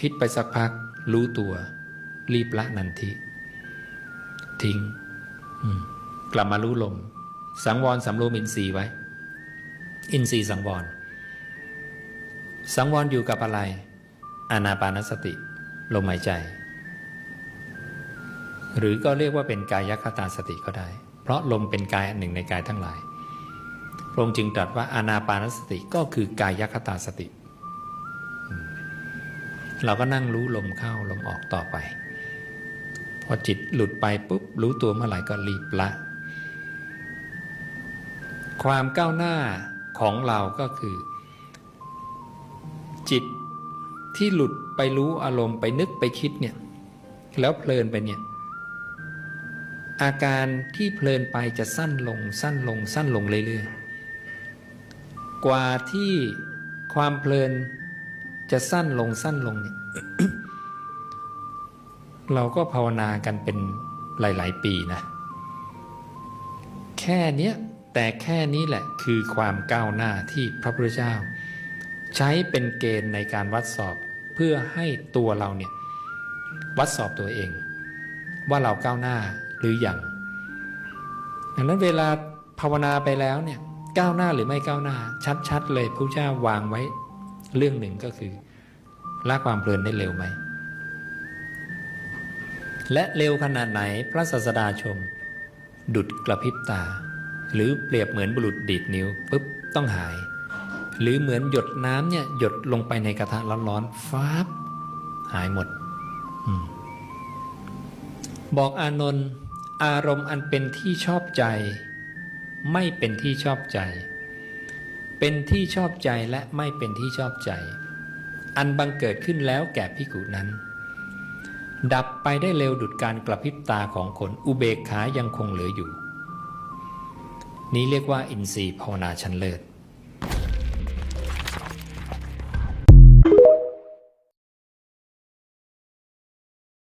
คิดไปสักพัก รู้ตัว รีบละนันทิ ทิ้งกลับมารู้ลม สังวรสำรวมอินทรีย์ไว้ อินทรีย์สังวร สังวรอยู่กับอะไร อานาปานสติ ลมหายใจ หรือก็เรียกว่าเป็นกายคตาสติก็ได้ เพราะลมเป็นกายหนึ่งในกายทั้งหลายพระองค์จึงตรัสว่าอานาปานสติก็คือกายคตาสติ เราก็นั่งรู้ลมเข้าลมออกต่อไป พอจิตหลุดไปปุ๊บรู้ตัวเมื่อไหร่ก็รีบละ ความก้าวหน้าของเราก็คือ จิตที่หลุดไปรู้อารมณ์ไปนึกไปคิดเนี่ยแล้วเพลินไปเนี่ยอาการที่เพลินไปจะสั้นลงสั้นลงสั้นลงเรื่อยๆ กว่าที่ความเพลิน จะสั้นลงสั้นลงเนี่ยเราก็ภาวนากันเป็นหลาย ๆ ปีนะ แค่เนี้ยแต่แค่นี้แหละคือความก้าวหน้าที่พระพุทธเจ้า ใช้เป็นเกณฑ์ในการวัดสอบเพื่อให้ตัวเราเนี่ยวัดสอบตัวเอง ว่าเราก้าวหน้าหรืออยังดังนั้นเวลาภาวนาไปแล้วเนี่ยก้าวหน้าหรือไม่ก้าวหน้า ชัด ๆ เลยพระเจ้าวางไว้เรื่องหนึ่งก็คือ ละความเพลินได้เร็วไหม และเร็วขนาดไหนพระศาสดาชม ดุดกระพริบตา หรือเปรียบเหมือนบุรุษดีดนิ้วปุ๊บต้องหาย หรือเหมือนหยดน้ำเนี่ยหยดลงไปในกระทะร้อนๆฟ้าบหายหมดอมบอกอานนท์อารมณ์อันเป็นที่ชอบใจ ไม่เป็นที่ชอบใจ เป็นที่ชอบใจและไม่เป็นที่ชอบใจ อันบังเกิดขึ้นแล้วแก่พิกุนั้น ดับไปได้เร็วดุดการกระพริบตาของคนอุเบกขายังคงเหลืออยู่ นี้เรียกว่าอินทรีย์ภาวนาชั้นเลิศ